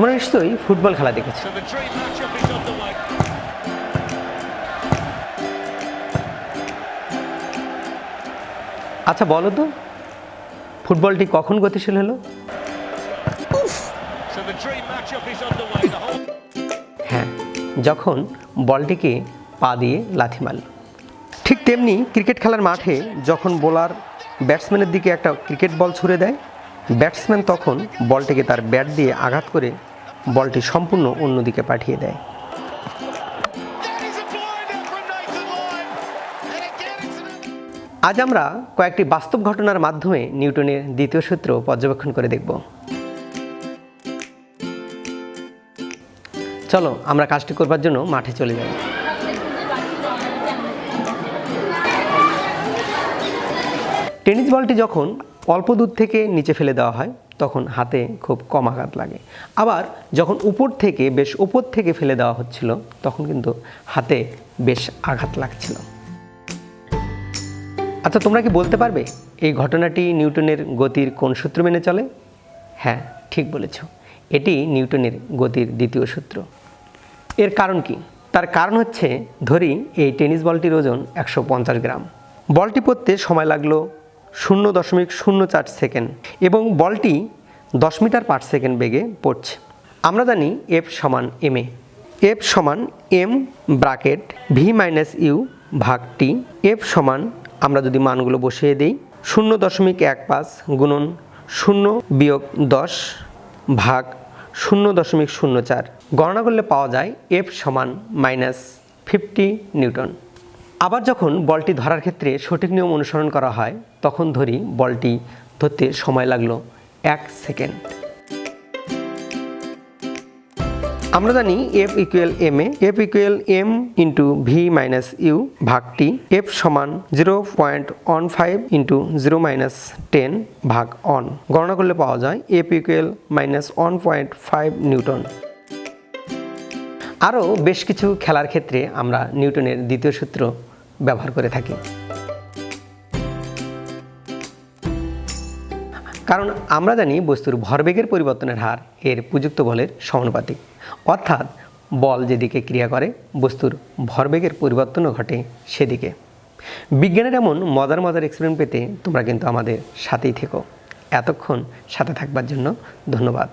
তোমরা নিশ্চয়ই ফুটবল খেলা দেখেছ. আচ্ছা বলো তো ফুটবলটি কখন গতিশীল হলো? হ্যাঁ যখন বলটিকে পা দিয়ে লাথি মারল। ঠিক তেমনি ক্রিকেট খেলার মাঠে যখন বোলার ব্যাটসম্যানের দিকে একটা ক্রিকেট বল ছুড়ে দেয় ব্যাটসম্যান তখন বলটিকে তার ব্যাট দিয়ে আঘাত করে বলটি সম্পূর্ণ অন্যদিকে পাঠিয়ে দেয়। আজ আমরা কয়েকটি বাস্তব ঘটনার মাধ্যমে নিউটনের দ্বিতীয় সূত্র পর্যবেক্ষণ করে দেখব। চলো, আমরা কাজটি করবার জন্য মাঠে চলে যাই। টেনিস বলটি যখন অল্প দূর থেকে নিচে ফেলে দেওয়া হয়, তখন হাতে খুব কম আঘাত লাগে। আবার যখন উপর থেকে, বেশ উপর থেকে ফেলে দেওয়া হচ্ছিল, তখন কিন্তু হাতে বেশ আঘাত লাগছিল। আচ্ছা তোমরা কি বলতে পারবে, এই ঘটনাটি নিউটনের গতির কোন সূত্র মেনে চলে? হ্যাঁ ঠিক বলেছ। এটি নিউটনের গতির দ্বিতীয় সূত্র। এর কারণ কি? তার কারণ হচ্ছে, ধরি এই টেনিস বলটির ওজন একশো পঞ্চাশ গ্রাম। বলটি পড়তে সময় লাগল শূন্য দশমিক শূন্য চার সেকেন্ড এবং বলটি দশ মিটার পার সেকেন্ড বেগে পড়ছে। আমরা জানি এফ সমান এম এ এফ সমান M bracket V minus U ভাগ টি এফ সমান, আমরা যদি মানগুলো বসিয়ে দিই, শূন্য দশমিক এক পাঁচ গুণন শূন্য বিয়োগ দশ ভাগ শূন্য দশমিক শূন্য চার। গণনা করলে পাওয়া যায় এফ সমান মাইনাস ফিফটি নিউটন। আবার যখন বলটি ধরার ক্ষেত্রে সঠিক নিয়ম অনুসরণ করা হয়, তখন ধরি বলটি ধরতে সময় লাগল এক সেকেন্ড। আমরা জানি F equal M A F equal M into V minus U ভাগ টি এফ সমান zero point one five into zero minus ten ভাগ অন গণনা করলে পাওয়া যায় F equal minus one point five newton. আরও বেশ কিছু খেলার ক্ষেত্রে আমরা নিউটনের দ্বিতীয় সূত্র ব্যবহার করে থাকি। কারণ আমরা জানি বস্তুর ভরবেগের পরিবর্তনের হার এর প্রযুক্ত বলের সমানুপাতিক। অর্থাৎ বল যেদিকে ক্রিয়া করে, বস্তুর ভরবেগের পরিবর্তনও ঘটে সেদিকে। বিজ্ঞানের এমন মজার মজার এক্সপেরিমেন্ট পেতে তোমরা কিন্তু আমাদের সাথেই থেকো। এতক্ষণ সাথে থাকবার জন্য ধন্যবাদ।